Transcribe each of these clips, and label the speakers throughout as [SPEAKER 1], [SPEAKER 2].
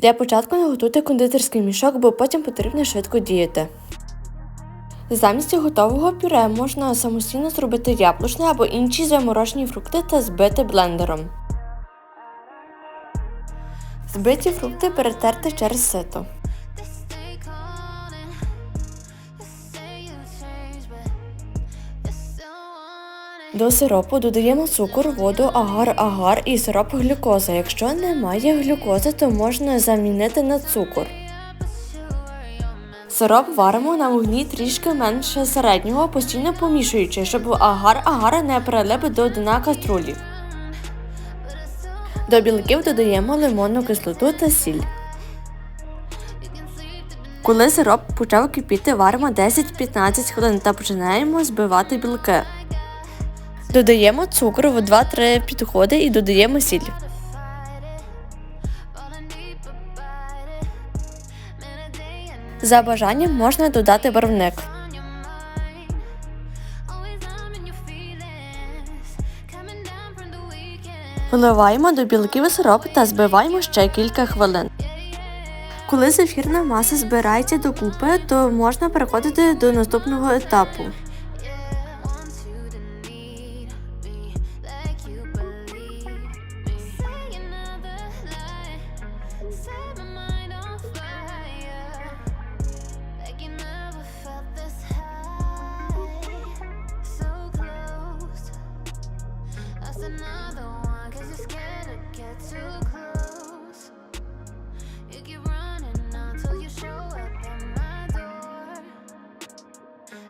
[SPEAKER 1] Для початку не готуйте кондитерський мішок, бо потім потрібно швидко діяти. Замість готового пюре можна самостійно зробити яблучне або інші заморожені фрукти та збити блендером. Збиті фрукти перетерти через сито. До сиропу додаємо цукор, воду, агар-агар і сироп глюкоза. Якщо немає глюкози, то можна замінити на цукор. Сироп варимо на вогні трішки менше середнього, постійно помішуючи, щоб агар-агар не прилип до дна каструлі. До білків додаємо лимонну кислоту та сіль. Коли сироп почав кипіти, варимо 10-15 хвилин та починаємо збивати білки. Додаємо цукор в 2-3 підходи і додаємо сіль. За бажанням можна додати барвник. Виливаємо до білків сироп та збиваємо ще кілька хвилин. Коли зефірна маса збирається докупи, то можна переходити до наступного етапу.
[SPEAKER 2] just another one Cause you're scared to get too close You keep running until you show up at my door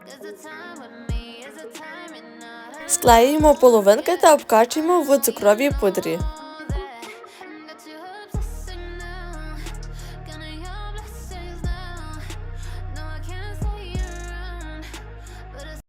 [SPEAKER 2] Cause the time with me is the time and not a
[SPEAKER 1] Склеїмо половинки та обкачуємо в цукровій пудрі.